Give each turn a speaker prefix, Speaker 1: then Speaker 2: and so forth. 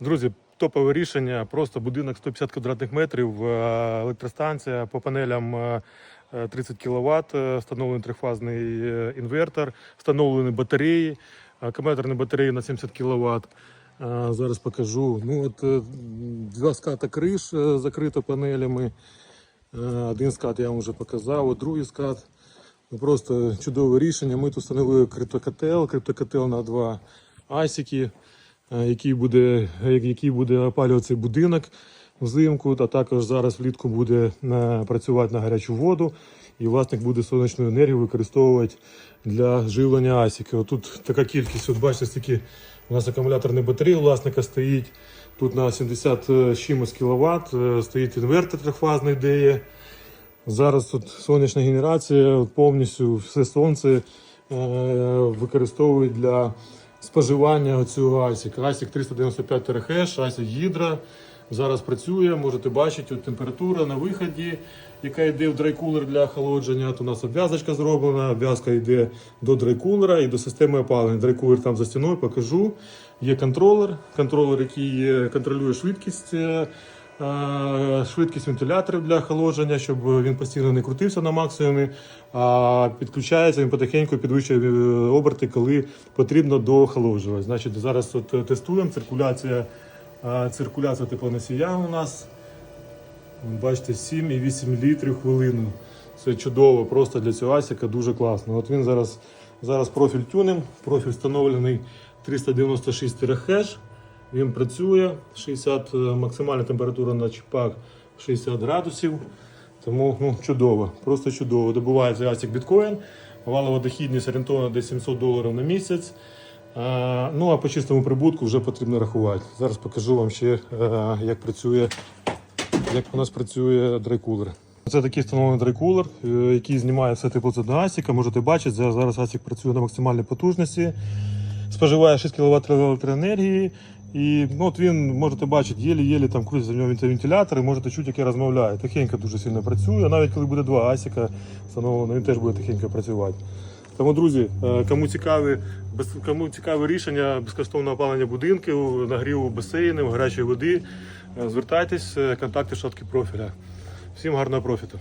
Speaker 1: Друзі, топове рішення. Просто будинок 150 квадратних метрів, е, електростанція по панелям е, е, 30 кВт, встановлений трифазний е, інвертор, встановлені батареї, е, акумуляторні батареї на 70 кВт. Зараз покажу. Ну, от, е, два ската криш е, закрито панелями. Е, Один скат я вам вже показав, от другий скат. Ну, Просто чудове рішення. Ми тут встановили криптокотел, криптокотел на два асіки, е, який буде, який буде опалювати будинок взимку, а також зараз влітку буде працювати на гарячу воду. І власник буде сонячну енергію використовувати для живлення асіки. Отут така кількість, от бачите, стільки у нас акумуляторної батареї власника стоїть. Тут на 70 з чимось кВт стоїть інвертор трьохфазний, де є. Зараз тут сонячна генерація, повністю все сонце е, використовують для споживання цього ASIC. ASIC 395 ТРХ, ASIC Hydra. Зараз працює, можете бачити от температура на виході, яка йде в драйкулер для охолодження. От у нас обв'язочка зроблена, обв'язка йде до драйкулера і до системи опалення. Драйкулер там за стіною покажу. Є контролер, контролер, який е, контролює швидкість. Е, Швидкість вентиляторів для охолодження, щоб він постійно не крутився на максимумі, а підключається він потихеньку підвищує е, оберти, коли потрібно доохолоджувати. Значить, зараз от е, тестуємо циркуляція, циркуляція теплоносія у нас. Бачите, 7,8 літрів хвилину. Це чудово, просто для цього асіка дуже класно. От він зараз, зараз профіль тюнем, профіль встановлений 396 терахеш. Він працює, 60, е, максимальна температура на чіпах 60 градусів. Тому ну, чудово, просто чудово. Добувається асік біткоін, валова дохідність орієнтовно десь 700 доларів на місяць. А, ну а по чистому прибутку вже потрібно рахувати. Зараз покажу вам ще, е, як працює як у нас працює драйкулер. Це такий встановлений драйкулер, е, який знімає все тепло одного асіка. Можете бачити, зараз асік працює на максимальній потужності, споживає 6 кВт електроенергії. І ну, от він, можете бачити, єлі-єлі там крутиться в нього вентилятор, і можете чути, як я розмовляю. Тихенько дуже сильно працює. Навіть коли буде два асіка встановлено, він теж буде тихенько працювати. Тому, друзі, е, кому цікаві, без- кому цікаве рішення безкоштовного опалення будинків, нагріву басейнів, гарячої води, е, звертайтесь, е, контакти шатки профіля. Всім гарного профіту!